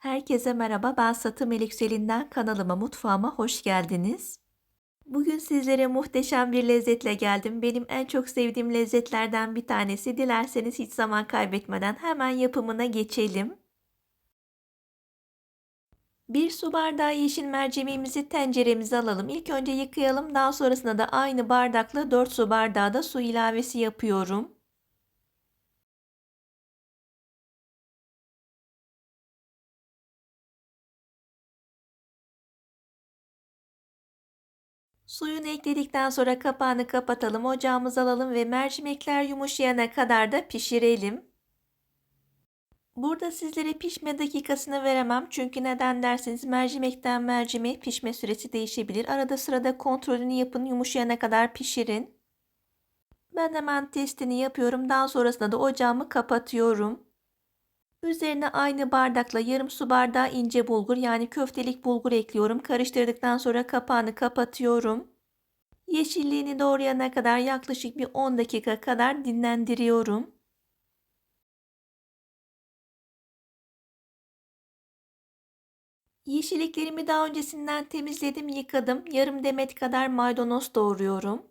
Herkese merhaba. Ben Satı Melikselinden kanalıma, mutfağıma hoş geldiniz. Bugün sizlere muhteşem bir lezzetle geldim. Benim en çok sevdiğim lezzetlerden bir tanesi. Dilerseniz hiç zaman kaybetmeden hemen yapımına geçelim. Bir su bardağı yeşil mercimeğimizi tenceremize alalım. İlk önce yıkayalım. Daha sonrasında da aynı bardakla 4 su bardağı da su ilavesi yapıyorum. Suyunu ekledikten sonra kapağını kapatalım. Ocağımıza alalım ve mercimekler yumuşayana kadar da pişirelim. Burada sizlere pişme dakikasını veremem. Çünkü neden derseniz mercimekten mercimeğe pişme süresi değişebilir. Arada sırada kontrolünü yapın. Yumuşayana kadar pişirin. Ben hemen testini yapıyorum. Daha sonrasında da ocağımı kapatıyorum. Üzerine aynı bardakla yarım su bardağı ince bulgur yani köftelik bulgur ekliyorum. Karıştırdıktan sonra kapağını kapatıyorum. Yeşilliğini doğrayana kadar yaklaşık bir 10 dakika kadar dinlendiriyorum. Yeşilliklerimi daha öncesinden temizledim, yıkadım. Yarım demet kadar maydanoz doğruyorum.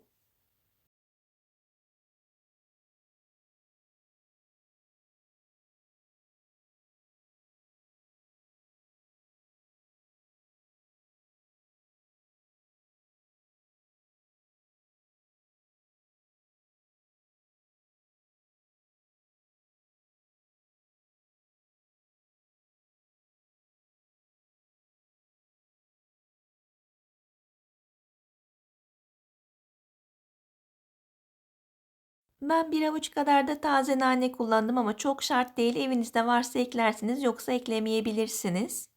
Ben bir avuç kadar da taze nane kullandım ama çok şart değil. Evinizde varsa eklersiniz yoksa eklemeyebilirsiniz.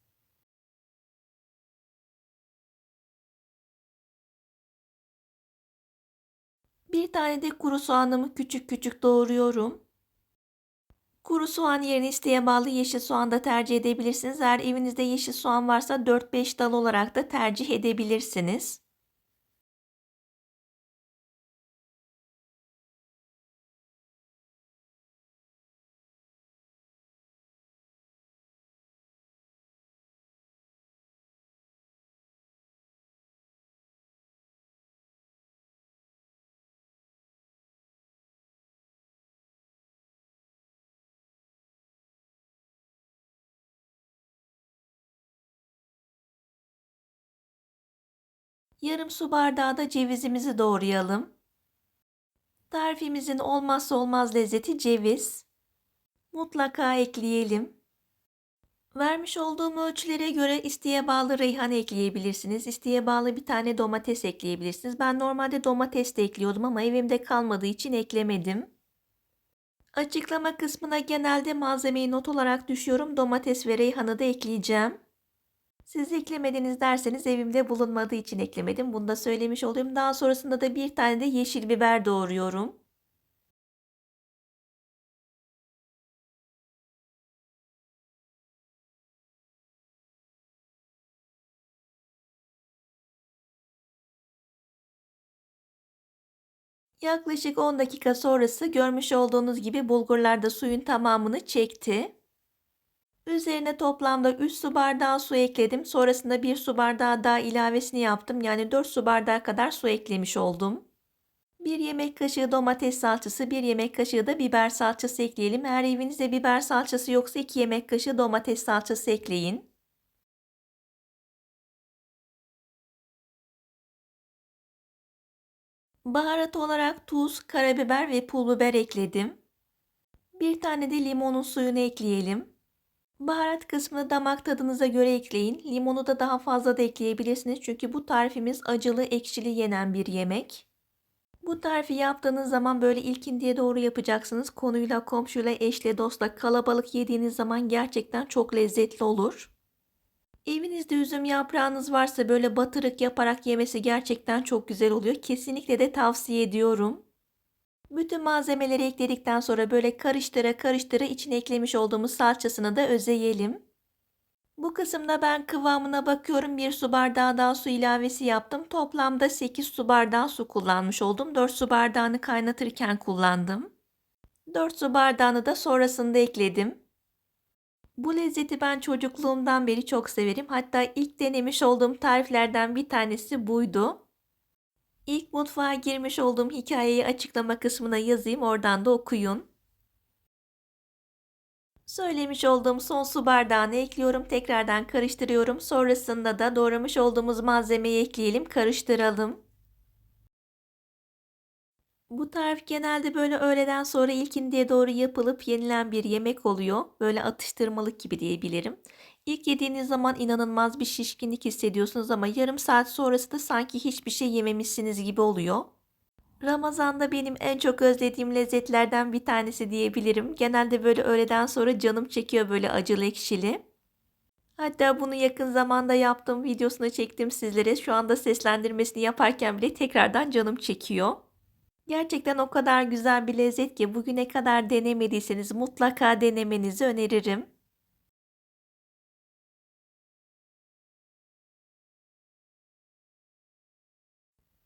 Bir tane de kuru soğanımı küçük küçük doğruyorum. Kuru soğan yerine isteğe bağlı yeşil soğan da tercih edebilirsiniz. Eğer evinizde yeşil soğan varsa 4-5 dal olarak da tercih edebilirsiniz. Yarım su bardağı da cevizimizi doğrayalım. Tarifimizin olmazsa olmaz lezzeti ceviz. Mutlaka ekleyelim. Vermiş olduğum ölçülere göre isteğe bağlı reyhan ekleyebilirsiniz. İsteğe bağlı bir tane domates ekleyebilirsiniz. Ben normalde domates de ekliyordum ama evimde kalmadığı için eklemedim. Açıklama kısmına genelde malzemeyi not olarak düşüyorum. Domates ve reyhanı da ekleyeceğim. Siz eklemediniz derseniz evimde bulunmadığı için eklemedim. Bunu da söylemiş olayım. Daha sonrasında da bir tane de yeşil biber doğruyorum. Yaklaşık 10 dakika sonrası görmüş olduğunuz gibi bulgurlar da suyun tamamını çekti. Üzerine toplamda 3 su bardağı su ekledim. Sonrasında 1 su bardağı daha ilavesini yaptım. Yani 4 su bardağı kadar su eklemiş oldum. 1 yemek kaşığı domates salçası, 1 yemek kaşığı da biber salçası ekleyelim. Eğer evinizde biber salçası yoksa 2 yemek kaşığı domates salçası ekleyin. Baharat olarak tuz, karabiber ve pul biber ekledim. Bir tane de limonun suyunu ekleyelim. Baharat kısmını damak tadınıza göre ekleyin. Limonu da daha fazla da ekleyebilirsiniz. Çünkü bu tarifimiz acılı ekşili yenen bir yemek. Bu tarifi yaptığınız zaman böyle ilkindiye doğru yapacaksınız. Konuyla, komşuyla, eşle, dostla kalabalık yediğiniz zaman gerçekten çok lezzetli olur. Evinizde üzüm yaprağınız varsa böyle batırık yaparak yemesi gerçekten çok güzel oluyor. Kesinlikle de tavsiye ediyorum. Bütün malzemeleri ekledikten sonra böyle karıştıra karıştıra içine eklemiş olduğumuz salçasını da özeyelim. Bu kısımda ben kıvamına bakıyorum. Bir su bardağı daha su ilavesi yaptım. Toplamda 8 su bardağı su kullanmış oldum. 4 su bardağını kaynatırken kullandım. 4 su bardağını da sonrasında ekledim. Bu lezzeti ben çocukluğumdan beri çok severim. Hatta ilk denemiş olduğum tariflerden bir tanesi buydu. İlk mutfağa girmiş olduğum hikayeyi açıklama kısmına yazayım oradan da okuyun. Söylemiş olduğum son su bardağını ekliyorum. Tekrardan karıştırıyorum. Sonrasında da doğramış olduğumuz malzemeyi ekleyelim. Karıştıralım. Bu tarif genelde böyle öğleden sonra ilkindiye doğru yapılıp yenilen bir yemek oluyor. Böyle atıştırmalık gibi diyebilirim. İlk yediğiniz zaman inanılmaz bir şişkinlik hissediyorsunuz ama yarım saat sonrası da sanki hiçbir şey yememişsiniz gibi oluyor. Ramazan'da benim en çok özlediğim lezzetlerden bir tanesi diyebilirim. Genelde böyle öğleden sonra canım çekiyor böyle acılı ekşili. Hatta bunu yakın zamanda yaptığım videosunu çektim sizlere. Şu anda seslendirmesini yaparken bile tekrardan canım çekiyor. Gerçekten o kadar güzel bir lezzet ki bugüne kadar denemediyseniz mutlaka denemenizi öneririm.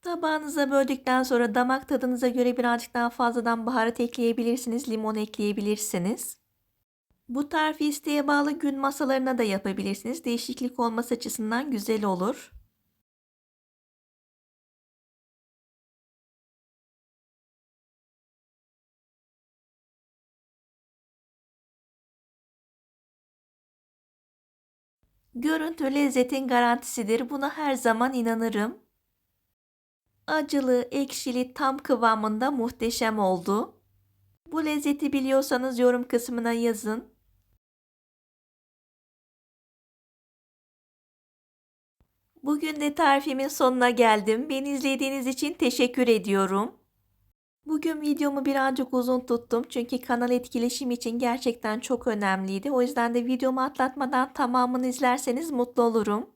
Tabağınıza böldükten sonra damak tadınıza göre birazcık daha fazladan baharat ekleyebilirsiniz, limon ekleyebilirsiniz. Bu tarifi isteğe bağlı gün masalarına da yapabilirsiniz. Değişiklik olması açısından güzel olur. Görüntü lezzetin garantisidir. Buna her zaman inanırım. Acılı, ekşili tam kıvamında muhteşem oldu. Bu lezzeti biliyorsanız yorum kısmına yazın. Bugün de tarifimin sonuna geldim. Beni izlediğiniz için teşekkür ediyorum. Bugün videomu birazcık uzun tuttum çünkü kanal etkileşim için gerçekten çok önemliydi. O yüzden de videomu atlatmadan tamamını izlerseniz mutlu olurum.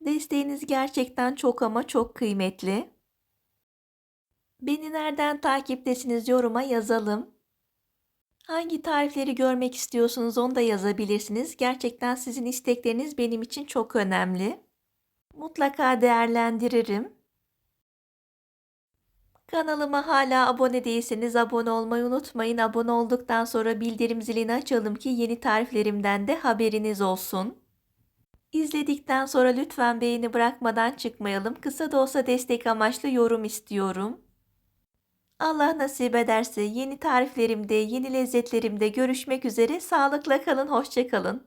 Desteğiniz gerçekten çok ama çok kıymetli. Beni nereden takiptesiniz yoruma yazalım. Hangi tarifleri görmek istiyorsunuz onu da yazabilirsiniz. Gerçekten sizin istekleriniz benim için çok önemli. Mutlaka değerlendiririm. Kanalıma hala abone değilseniz abone olmayı unutmayın. Abone olduktan sonra bildirim zilini açalım ki yeni tariflerimden de haberiniz olsun. İzledikten sonra lütfen beğeni bırakmadan çıkmayalım. Kısa da olsa destek amaçlı yorum istiyorum. Allah nasip ederse yeni tariflerimde, yeni lezzetlerimde görüşmek üzere. Sağlıkla kalın, hoşça kalın.